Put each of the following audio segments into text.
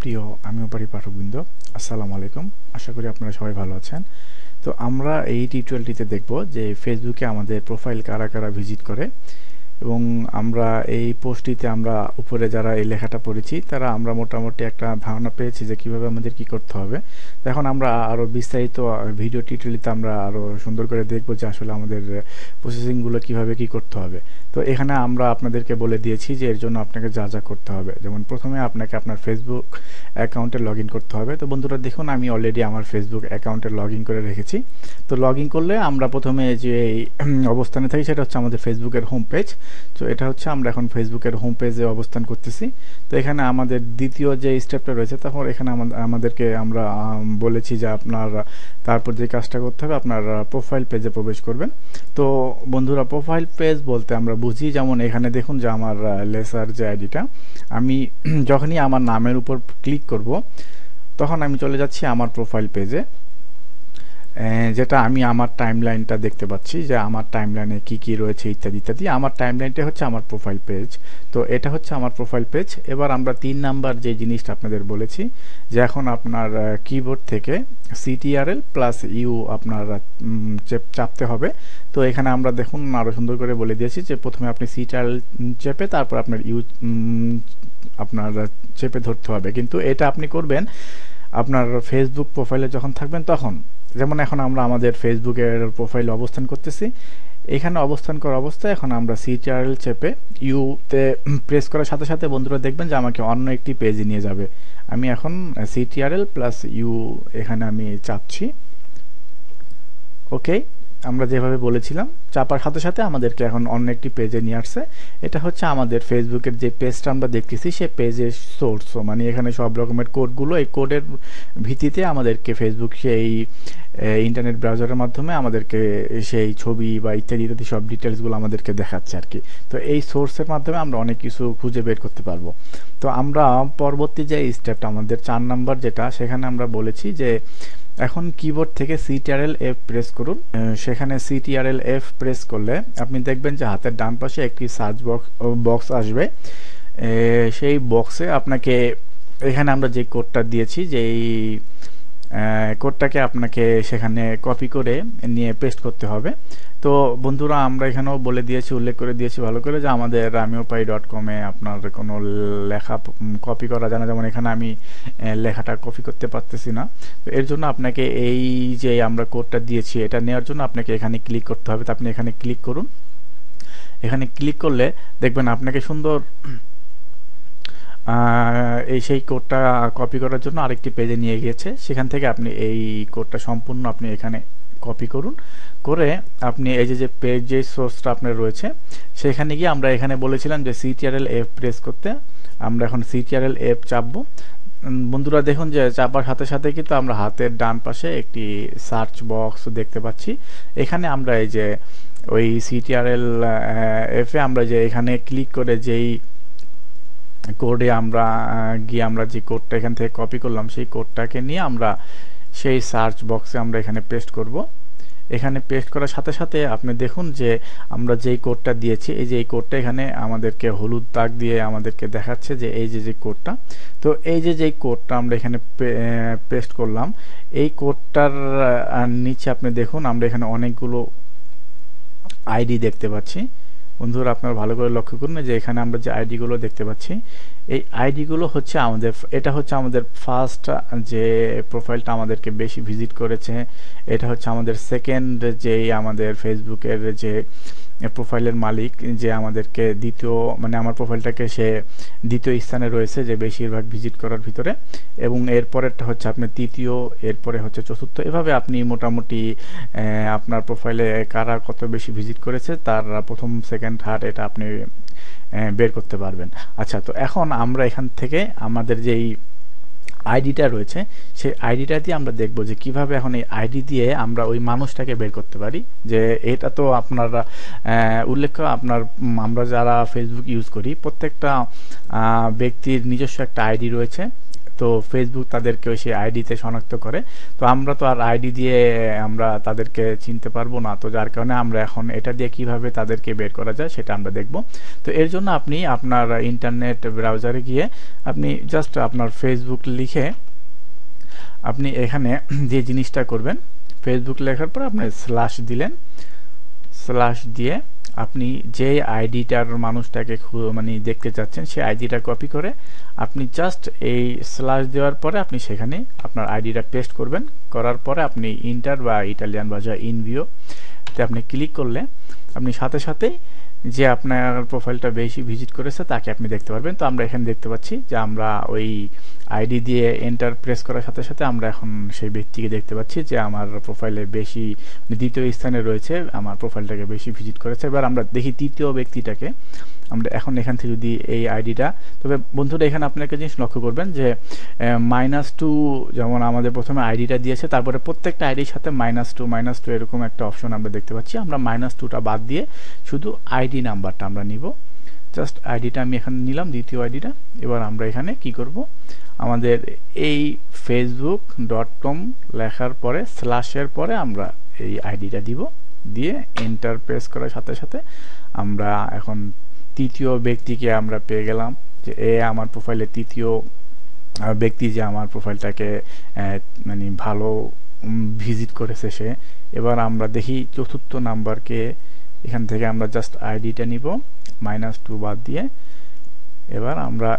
প্রিয় আমিও পারি পাঠকবৃন্দ আসসালামু আলাইকুম। আশা করি আপনারা সবাই ভালো আছেন। তো আমরা এই টিউটোরিয়ালটিতে দেখব যে ফেসবুকে আমাদের প্রোফাইল কারা কারা ভিজিট করে এবং আমরা এই পোস্টটিতে আমরা উপরে যারা এই লেখাটা পড়েছি, তারা আমরা মোটামুটি একটা ধারণা পেয়েছি যে কীভাবে আমাদের কি করতে হবে। এখন আমরা আরও বিস্তারিত ভিডিও টিউটোরিয়ালতে আমরা আরও সুন্দর করে দেখব যে আসলে আমাদের প্রসেসিংগুলো কীভাবে কি করতে হবে। তো এখানে আমরা আপনাদেরকে বলে দিয়েছি যে এর জন্য আপনাকে যা যা করতে হবে। যেমন প্রথমে আপনাকে আপনার ফেসবুক অ্যাকাউন্টে লগ করতে হবে। তো বন্ধুরা, দেখুন, আমি অলরেডি আমার ফেসবুক অ্যাকাউন্টে লগ করে রেখেছি। তো লগ করলে আমরা প্রথমে যে অবস্থানে থাকি, সেটা হচ্ছে আমাদের ফেসবুকের হোম পেজ তো এটা হচ্ছে আমরা এখন ফেসবুকের হোম পেজে অবস্থান করতেছি। তো এখানে আমাদের দ্বিতীয় যে স্টেপটা রয়েছে, তখন এখানে আমাদেরকে আমরা বলেছি যে আপনার, তারপর যে কাজটা করতে হবে, আপনার প্রোফাইল পেজে প্রবেশ করবেন। তো বন্ধুরা প্রোফাইল পেজ বলতে আমরা বুঝি, যেমন এখানে দেখুন যে আমার লেসার যে আইডিটা, আমি যখনই আমার নামের উপর ক্লিক করব, তখন আমি চলে যাচ্ছি আমার প্রোফাইল পেজে যেটা আমি আমার টাইম লাইনটা দেখতে পাচ্ছি যে আমার টাইম লাইনে কী কী রয়েছে ইত্যাদি ইত্যাদি, আমার টাইম লাইনটা হচ্ছে আমার প্রোফাইল পেজ তো এটা হচ্ছে আমার প্রোফাইল পেজ এবার আমরা তিন নাম্বার যে জিনিসটা আপনাদের বলেছি যে এখন আপনার কিবোর্ড থেকে সিটিআরএল প্লাস ইউ আপনার চাপতে হবে। তো এখানে আমরা দেখুন আরও সুন্দর করে বলে দিয়েছি যে প্রথমে আপনি সিটিআরএল চেপে তারপর আপনার ইউ আপনার চেপে ধরতে হবে। কিন্তু এটা আপনি করবেন, আপনার ফেসবুক প্রোফাইলে যখন থাকবেন তখন। যেমন এখন আমরা আমাদের ফেসবুকের প্রোফাইলে অবস্থান করতেছি। এখানে অবস্থান করা অবস্থায় এখন আমরা সিটিআরএল চেপে ইউতে প্রেস করার সাথে সাথে বন্ধুরা দেখবেন যে আমাকে অন্য একটি পেজে নিয়ে যাবে। আমি এখন সিটিআরএল প্লাস ইউ এখানে আমি চাপছি। ওকে আমরা যেভাবে বলেছিলাম, চাপার সাথে সাথে আমাদেরকে এখন অন্য একটি পেজে নিয়ে আসছে। এটা হচ্ছে আমাদের ফেসবুকের যে পেজটা আমরা দেখতেছি, সে পেজের সোর্স মানে এখানে সব রকমের কোডগুলো এই কোডের ভিত্তিতে আমাদেরকে ফেসবুক সেই ইন্টারনেট ব্রাউজারের মাধ্যমে আমাদেরকে সেই ছবি বা ইত্যাদি ইত্যাদি সব ডিটেলসগুলো আমাদেরকে দেখাচ্ছে আর কি। তো এই সোর্সের মাধ্যমে আমরা অনেক কিছু খুঁজে বের করতে পারব। তো আমরা পরবর্তী যে স্টেপটা আমাদের চার নাম্বার যেটা, সেখানে আমরা বলেছি যে এখন কিবোর্ড থেকে সিটিআরএল এফ প্রেস করুন। সেখানে সিটিআরএল এফ প্রেস করলে আপনি দেখবেন যে হাতের ডান পাশে একটি সার্চ বক্স বক্স আসবে। সেই বক্সে আপনাকে এখানে আমরা যে কোডটা দিয়েছি, যেই কোডটাকে আপনাকে সেখানে কপি করে নিয়ে পেস্ট করতে হবে। তো বন্ধুরা, আমরা এখানেও বলে দিয়েছি, উল্লেখ করে দিয়েছি ভালো করে যে আমাদের আমিওপাই ডট কমে আপনার কোনো লেখা কপি করা যায় না। যেমন এখানে আমি লেখাটা কপি করতে পারতেছি না। তো এর জন্য আপনাকে এই যে আমরা কোডটা দিয়েছি, এটা নেওয়ার জন্য আপনাকে এখানে ক্লিক করতে হবে। তো আপনি এখানে ক্লিক করুন। এখানে ক্লিক করলে দেখবেন আপনাকে সুন্দর এই সেই কোডটা কপি করার জন্য আরেকটি পেজে নিয়ে গিয়েছে। সেখান থেকে আপনি এই কোডটা সম্পূর্ণ আপনি এখানে কপি করুন। করে আপনি এই যে যে পেজ যে সোর্সটা আপনার রয়েছে, সেখানে গিয়ে আমরা এখানে বলেছিলাম যে সিটিআরএল এফ প্রেস করতে আমরা এখন সিটিআরএল এফ চাপবো। বন্ধুরা দেখুন যে চাপার সাথে সাথে কিন্তু আমরা হাতের ডান পাশে একটি সার্চ বক্স দেখতে পাচ্ছি। এখানে আমরা এই যে ওই সিটিআরএল এফ আমরা যে এখানে ক্লিক করে যেই কোডে আমরা গিয়ে আমরা যে কোডটা এখান থেকে কপি করলাম, সেই কোডটাকে নিয়ে আমরা সেই সার্চ বক্সে আমরা এখানে পেস্ট করব। এখানে পেস্ট করার সাথে সাথে আপনি দেখুন যে আমরা যেই কোডটা দিয়েছি, এই যে এই কোডটা এখানে আমাদেরকে হলুদ দাগ দিয়ে আমাদেরকে দেখাচ্ছে যে এই যে যে কোডটা তো এই যে যে কোডটা আমরা এখানে পেস্ট করলাম, এই কোডটার নিচে আপনি দেখুন আমরা এখানে অনেকগুলো আইডি দেখতে পাচ্ছি। বন্ধুরা আপনারা ভালো করে লক্ষ্য করুন যে এখানে আমরা যে আইডিগুলো দেখতে পাচ্ছি এই আইডিগুলো হচ্ছে আমাদের এটা হচ্ছে আমাদের ফার্স্ট যে প্রোফাইলটা আমাদেরকে বেশি ভিজিট করেছে। এটা হচ্ছে আমাদের সেকেন্ড যে আমাদের ফেসবুকের যে প্রোফাইলের মালিক, যে আমাদেরকে দ্বিতীয় মানে আমার প্রোফাইলটাকে সে দ্বিতীয় স্থানে রয়েছে যে বেশিরভাগ ভিজিট করার ভিতরে। এবং এরপরেরটা হচ্ছে আপনার তৃতীয়, এরপরে হচ্ছে চতুর্থ। এভাবে আপনি মোটামুটি আপনার প্রোফাইলে কারা কত বেশি ভিজিট করেছে, তার প্রথম সেকেন্ড থার্ড এটা আপনি বের করতে পারবেন। আচ্ছা তো এখন আমরা এখান থেকে আমাদের যেই আইডিটা রয়েছে, সেই আইডিটা দিয়ে আমরা দেখব যে কীভাবে এখন এই আইডি দিয়ে আমরা ওই মানুষটাকে বের করতে পারি। যে এটা তো আপনারা উল্লেখ্য আপনার আমরা যারা ফেসবুক ইউজ করি, প্রত্যেকটা ব্যক্তির নিজস্ব একটা আইডি রয়েছে। তো ফেসবুক তাদেরকে সেই আইডিতে শনাক্ত করে। তো আমরা তো আর আইডি দিয়ে আমরা তাদেরকে চিনতে পারব না। তো যার কারণে আমরা এখন এটা দিয়ে কীভাবে তাদেরকে বের করা যায় সেটা আমরা দেখব। তো এর জন্য আপনি আপনার ইন্টারনেট ব্রাউজারে গিয়ে আপনি জাস্ট আপনার ফেসবুক লিখে আপনি এখানে যে জিনিসটা করবেন ফেসবুক লেখার পর আপনি স্ল্যাশ দিলেন। স্ল্যাশ দিয়ে আপনি যে আইডিটার মানুষটাকে মানে দেখতে চাচ্ছেন সেই আইডিটা কপি করে আপনি জাস্ট এই স্ল্যাশ দেওয়ার পরে আপনি সেখানে আপনার আইডিটা পেস্ট করবেন। করার পরে আপনি ইন্টার বা ইটালিয়ান বা যা ইনভিও তে আপনি ক্লিক করলে আপনি সাথে সাথেই যে আপনার প্রোফাইলটা বেশি ভিজিট করেছে, তাকে আপনি দেখতে পারবেন। তো আমরা এখানে দেখতে পাচ্ছি যে আমরা ওই আইডি দিয়ে এন্টার প্রেস করার সাথে সাথে আমরা এখন সেই ব্যক্তিকে দেখতে পাচ্ছি যে আমার প্রোফাইলে বেশি মানে দ্বিতীয় স্থানে রয়েছে, আমার প্রোফাইলটাকে বেশি ভিজিট করেছে। এবার আমরা দেখি তৃতীয় ব্যক্তিটাকে। আমরা এখন এখান থেকে যদি এই আইডিটা তবে বন্ধুরা এখানে আপনি একটা জিনিস লক্ষ্য করবেন যে মাইনাস টু যেমন আমাদের প্রথমে আইডিটা দিয়েছে, তারপরে প্রত্যেকটা আইডির সাথে মাইনাস টু মাইনাস টু এরকম একটা অপশন আমরা দেখতে পাচ্ছি। আমরা মাইনাস টুটা বাদ দিয়ে শুধু আইডি নাম্বারটা আমরা নিব। জাস্ট আইডিটা আমি এখানে নিলাম, দ্বিতীয় আইডিটা এবার আমরা এখানে কি করব? আমাদের এই ফেসবুক ডট কম লেখার পরে স্ল্যাশের পরে আমরা এই আইডিটা দিব। দিয়ে এন্টার প্রেস করার সাথে সাথে আমরা এখন তৃতীয় ব্যক্তিকে আমরা পেয়ে গেলাম যে এ আমার প্রোফাইলে তৃতীয় ব্যক্তি যে আমার প্রোফাইলটাকে মানে ভালো ভিজিট করেছে সে। এবার আমরা দেখি চতুর্থ নাম্বারকে এখান থেকে আমরা জাস্ট আইডিটা নিব মাইনাস টু বাদ দিয়ে। এবার আমরা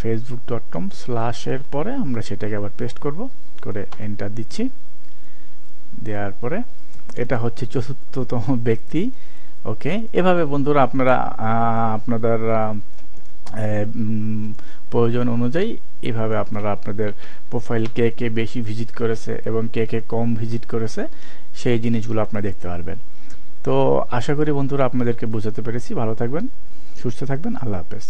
ফেসবুক ডট কম স্ল্যাশের পরে আমরা সেটাকে আবার পেস্ট করব, করে এন্টার দিচ্ছি। দেওয়ার পরে এটা হচ্ছে চতুর্থতম ব্যক্তি ওকে এভাবে বন্ধুরা আপনারা আপনাদের প্রয়োজন অনুযায়ী এভাবে আপনারা আপনাদের প্রোফাইল কে কে বেশি ভিজিট করেছে এবং কে কে কম ভিজিট করেছে, সেই জিনিসগুলো আপনারা দেখতে পারবেন। তো আশা করি বন্ধুরা আপনাদেরকে বোঝাতে পেরেছি। ভালো থাকবেন সুস্থ থাকবেন। আল্লাহ হাফেজ।